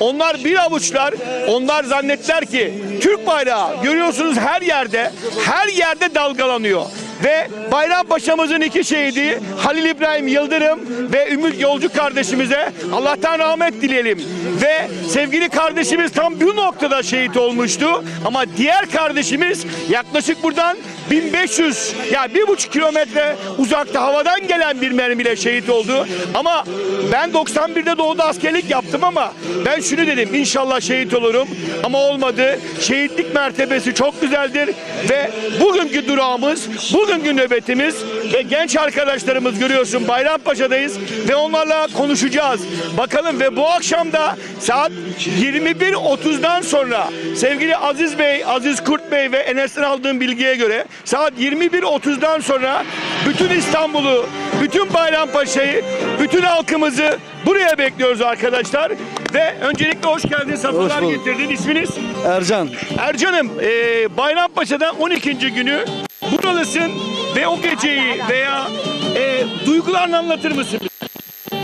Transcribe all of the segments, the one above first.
Onlar bir avuçlar. Onlar zannettiler ki Türk bayrağı görüyorsunuz her yerde her yerde dalgalanıyor. Ve Bayrampaşa'mızın iki şehidi Halil İbrahim Yıldırım ve Ümit Yolcu kardeşimize Allah'tan rahmet dileyelim. Ve sevgili kardeşimiz tam bu noktada şehit olmuştu. Ama diğer kardeşimiz yaklaşık buradan 1500 yani bir buçuk kilometre uzakta havadan gelen bir mermiyle şehit oldu. Ama ben 91'de doğuda askerlik yaptım ama ben şunu dedim inşallah şehit olurum ama olmadı. Şehitlik mertebesi çok güzeldir ve bugünkü durağımız, bugünkü nöbetimiz ve genç arkadaşlarımız görüyorsun Bayrampaşa'dayız ve onlarla konuşacağız. Bakalım ve bu akşam da saat 21.30'dan sonra sevgili Aziz Bey, Aziz Kurt Bey ve Enes'ten aldığım bilgiye göre saat 21.30'dan sonra bütün İstanbul'u, bütün Bayrampaşa'yı, bütün halkımızı buraya bekliyoruz arkadaşlar. Ve öncelikle hoş geldin, safalar bulduk. getirdin. İsminiz? Ercan. Ercan'ım, e, Bayrampaşa'da 12. günü buradasın ve o geceyi veya e, duygularını anlatır mısın?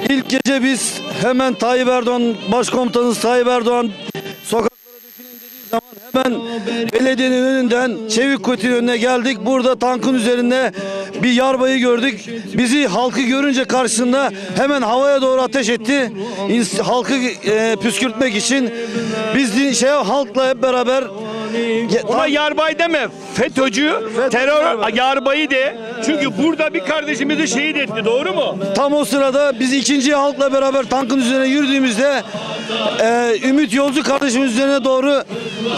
İlk gece biz hemen Tayyip Erdoğan, Başkomutanımız Tayyip Erdoğan sokaklara dökülün dediği zaman hemen belediyenin önünden Çevik Kuti'nin önüne geldik. Burada tankın üzerinde bir yarbayı gördük. Bizi halkı görünce karşısında hemen havaya doğru ateş etti. İns- halkı e, püskürtmek için biz şey halkla hep beraber Ona yarbay deme. FETÖ'cü, terör yarbay. yarbayı de. Çünkü burada bir kardeşimizi şehit etti. Doğru mu? Tam o sırada biz ikinci halkla beraber tankın üzerine yürüdüğümüzde e, Ümit Yolcu kardeşimiz üzerine doğru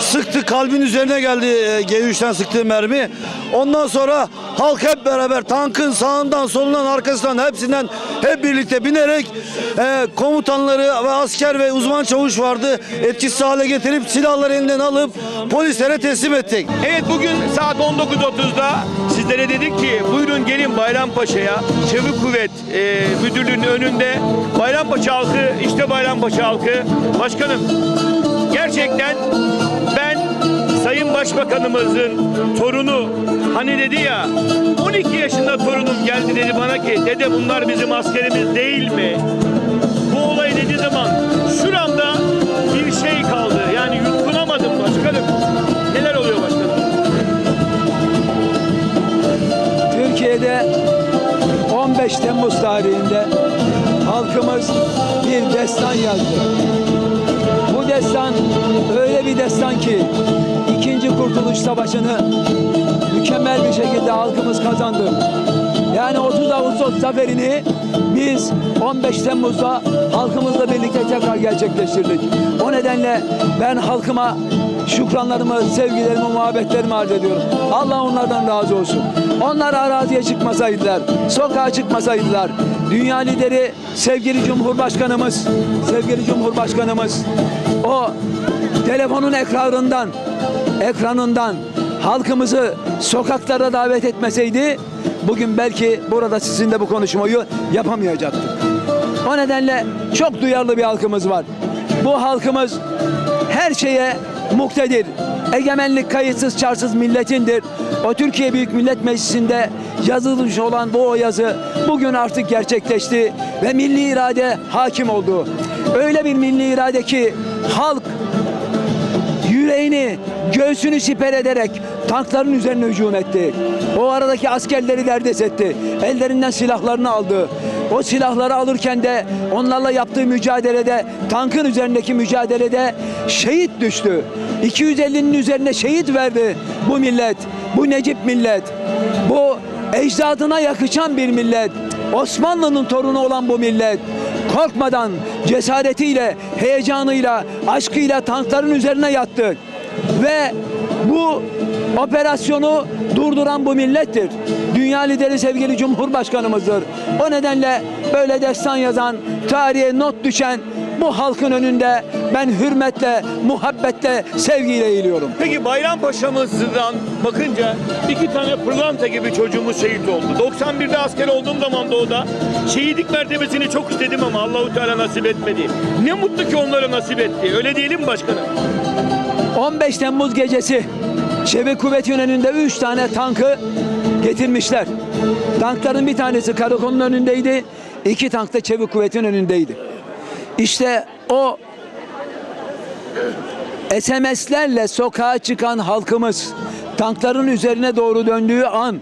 sıktı. Kalbin üzerine geldi e, G3'ten sıktığı mermi. Ondan sonra halk hep beraber tankın sağından solundan arkasından hepsinden hep birlikte binerek e, komutanları ve asker ve uzman çavuş vardı. Etkisiz hale getirip silahları elinden alıp polislere teslim ettik. Evet bugün saat 19.30'da sizlere dedik ki buyurun gelin Bayrampaşa'ya. Çevik Kuvvet e, Müdürlüğü'nün önünde Bayrampaşa halkı işte Bayrampaşa halkı. Başkanım gerçekten ben Sayın Başbakanımızın torunu hani dedi ya 12 yaşında torunum geldi dedi bana ki dede bunlar bizim askerimiz değil mi? Bu olay dediği zaman şuramda bir şey kaldı. Yani yutkunamadım başkanım. Neler oluyor başkanım? Türkiye'de 15 Temmuz tarihinde halkımız bir destan yazdı. Bu destan öyle bir destan ki Kurtuluş Savaşı'nı mükemmel bir şekilde halkımız kazandı. Yani 30 Ağustos zaferini biz 15 Temmuz'da halkımızla birlikte tekrar gerçekleştirdik. O nedenle ben halkıma şükranlarımı, sevgilerimi, muhabbetlerimi arz ediyorum. Allah onlardan razı olsun. Onlar araziye çıkmasaydılar, sokağa çıkmasaydılar, dünya lideri sevgili Cumhurbaşkanımız, sevgili Cumhurbaşkanımız o telefonun ekranından, ekranından halkımızı sokaklara davet etmeseydi bugün belki burada sizinle bu konuşmayı yapamayacaktık. O nedenle çok duyarlı bir halkımız var. Bu halkımız her şeye muktedir. Egemenlik kayıtsız çarsız milletindir. O Türkiye Büyük Millet Meclisi'nde yazılmış olan bu o yazı bugün artık gerçekleşti ve milli irade hakim oldu. Öyle bir milli irade ki halk yüreğini, göğsünü siper ederek tankların üzerine hücum etti. O aradaki askerleri derdest etti. Ellerinden silahlarını aldı. O silahları alırken de onlarla yaptığı mücadelede, tankın üzerindeki mücadelede şehit düştü. 250'nin üzerine şehit verdi bu millet, bu Necip millet. Bu ecdadına yakışan bir millet. Osmanlı'nın torunu olan bu millet korkmadan cesaretiyle, heyecanıyla, aşkıyla tankların üzerine yattı. Ve bu operasyonu durduran bu millettir. Dünya lideri sevgili Cumhurbaşkanımızdır. O nedenle böyle destan yazan, tarihe not düşen bu halkın önünde ben hürmetle, muhabbetle, sevgiyle eğiliyorum. Peki Bayrampaşa'mızdan bakınca iki tane pırlanta gibi çocuğumuz şehit oldu. 91'de asker olduğum zaman da o da şehitlik mertebesini çok istedim ama Allahu Teala nasip etmedi. Ne mutlu ki onlara nasip etti. Öyle diyelim mi başkanım? 15 Temmuz gecesi Çevik Kuvvet'in önünde 3 tane tankı getirmişler. Tankların bir tanesi karakolun önündeydi. iki tank da Çevik Kuvvet'in önündeydi. İşte o SMS'lerle sokağa çıkan halkımız tankların üzerine doğru döndüğü an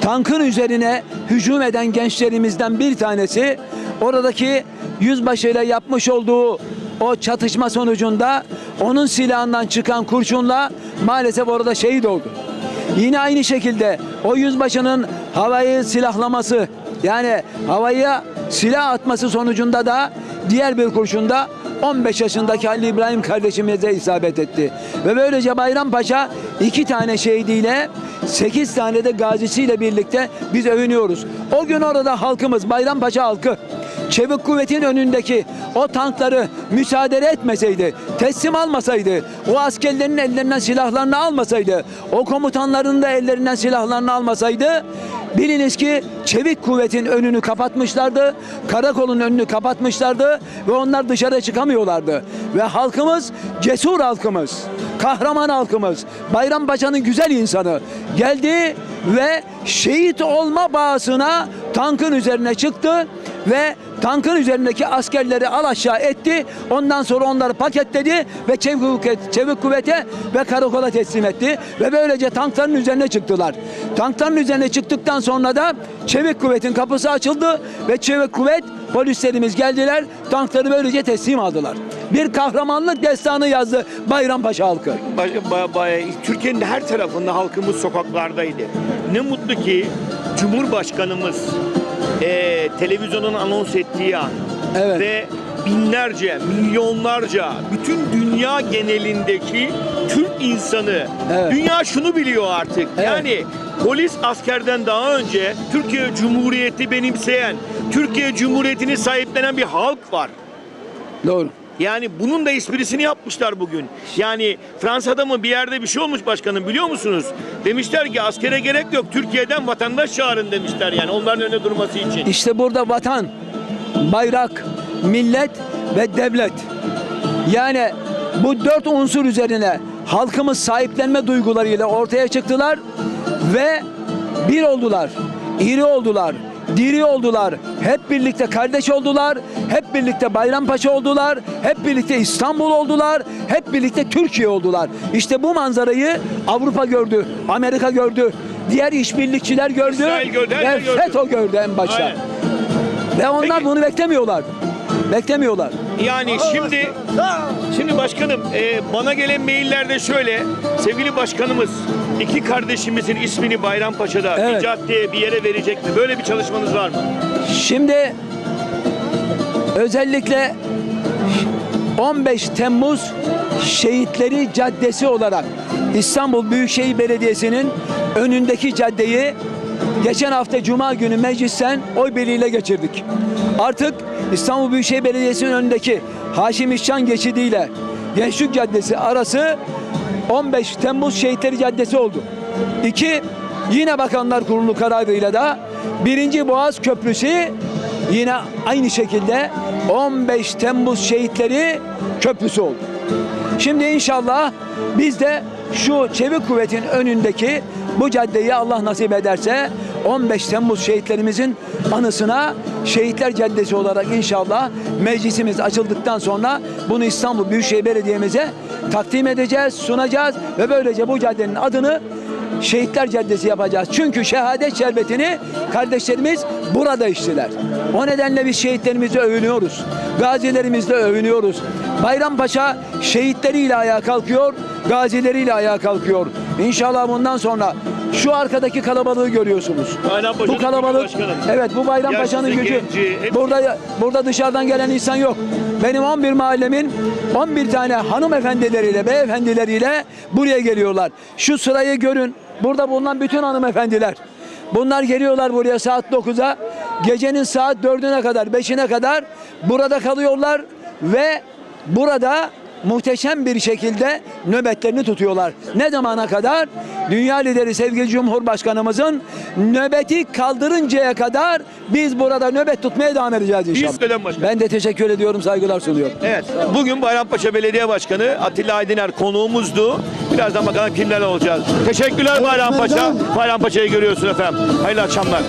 tankın üzerine hücum eden gençlerimizden bir tanesi oradaki yüzbaşıyla yapmış olduğu o çatışma sonucunda onun silahından çıkan kurşunla maalesef orada şehit oldu. Yine aynı şekilde o yüzbaşının havayı silahlaması yani havaya silah atması sonucunda da diğer bir kurşunda 15 yaşındaki Halil İbrahim kardeşimize isabet etti. Ve böylece Bayrampaşa iki tane şehidiyle 8 tane de gazisiyle birlikte biz övünüyoruz. O gün orada halkımız Bayrampaşa halkı çevik kuvvetin önündeki o tankları müsaade etmeseydi, teslim almasaydı, o askerlerin ellerinden silahlarını almasaydı, o komutanların da ellerinden silahlarını almasaydı, biliniz ki çevik kuvvetin önünü kapatmışlardı, karakolun önünü kapatmışlardı ve onlar dışarı çıkamıyorlardı. Ve halkımız, cesur halkımız, kahraman halkımız, Bayrampaşa'nın güzel insanı geldi ve şehit olma bağısına tankın üzerine çıktı ve tankın üzerindeki askerleri al aşağı etti. Ondan sonra onları paketledi ve çevik, kuvvet, çevik kuvvete ve karakola teslim etti. Ve böylece tankların üzerine çıktılar. Tankların üzerine çıktıktan sonra da çevik kuvvetin kapısı açıldı ve çevik kuvvet polislerimiz geldiler. Tankları böylece teslim aldılar. Bir kahramanlık destanı yazdı Bayrampaşa halkı. Türkiye'nin her tarafında halkımız sokaklardaydı. Ne mutlu ki Cumhurbaşkanımız eee televizyonun anons ettiği an Evet. ve binlerce, milyonlarca bütün dünya genelindeki Türk insanı Evet. dünya şunu biliyor artık. Evet. Yani polis askerden daha önce Türkiye Cumhuriyeti benimseyen, Türkiye Cumhuriyeti'ni sahiplenen bir halk var. Doğru. Yani bunun da esprisini yapmışlar bugün. Yani Fransa'da mı bir yerde bir şey olmuş başkanım biliyor musunuz? Demişler ki askere gerek yok Türkiye'den vatandaş çağırın demişler yani onların önüne durması için. İşte burada vatan, bayrak, millet ve devlet. Yani bu dört unsur üzerine halkımız sahiplenme duygularıyla ortaya çıktılar ve bir oldular, iri oldular, diri oldular, hep birlikte kardeş oldular, hep birlikte Bayrampaşa oldular, hep birlikte İstanbul oldular, hep birlikte Türkiye oldular. İşte bu manzarayı Avrupa gördü, Amerika gördü, diğer işbirlikçiler gördü, İsrail gördü, ve gördü. FETÖ gördü en başta. Aynen. Ve onlar Peki. bunu beklemiyorlar. Beklemiyorlar. Yani şimdi şimdi başkanım e, bana gelen maillerde şöyle sevgili başkanımız iki kardeşimizin ismini Bayrampaşa'da bir Evet. caddeye bir yere verecek mi? Böyle bir çalışmanız var mı? Şimdi özellikle 15 Temmuz Şehitleri Caddesi olarak İstanbul Büyükşehir Belediyesi'nin önündeki caddeyi geçen hafta Cuma günü meclisten oy birliğiyle geçirdik. Artık İstanbul Büyükşehir Belediyesi'nin önündeki Haşim İşcan geçidiyle Gençlik Caddesi arası 15 Temmuz Şehitleri Caddesi oldu. İki, yine Bakanlar Kurulu kararıyla da birinci Boğaz Köprüsü yine aynı şekilde 15 Temmuz Şehitleri Köprüsü oldu. Şimdi inşallah biz de şu çevik kuvvetin önündeki bu caddeyi Allah nasip ederse 15 Temmuz şehitlerimizin anısına Şehitler Caddesi olarak inşallah meclisimiz açıldıktan sonra bunu İstanbul Büyükşehir Belediye'mize takdim edeceğiz, sunacağız ve böylece bu caddenin adını Şehitler Caddesi yapacağız. Çünkü şehadet şerbetini kardeşlerimiz burada içtiler. O nedenle biz şehitlerimizle övünüyoruz. Gazilerimizle övünüyoruz. Bayrampaşa şehitleriyle ayağa kalkıyor, gazileriyle ayağa kalkıyor. İnşallah bundan sonra şu arkadaki kalabalığı görüyorsunuz. Bu kalabalık, evet bu Bayrampaşa'nın Yaşlısı, gücü. genci. Burada burada dışarıdan gelen insan yok. Benim 11 mahallemin 11 tane hanımefendileriyle, beyefendileriyle buraya geliyorlar. Şu sırayı görün. Burada bulunan bütün hanımefendiler. Bunlar geliyorlar buraya saat 9'a. Gecenin saat 4'üne kadar, 5'ine kadar burada kalıyorlar ve burada muhteşem bir şekilde nöbetlerini tutuyorlar. Ne zamana kadar? Dünya lideri sevgili Cumhurbaşkanımızın nöbeti kaldırıncaya kadar biz burada nöbet tutmaya devam edeceğiz inşallah. başkanım. Ben de teşekkür ediyorum, saygılar sunuyorum. Evet. Bugün Bayrampaşa Belediye Başkanı Atilla Aydiner konuğumuzdu. Birazdan bakalım kimler olacağız. Teşekkürler Bayrampaşa. Bayrampaşa'yı görüyorsun efendim. Hayırlı akşamlar.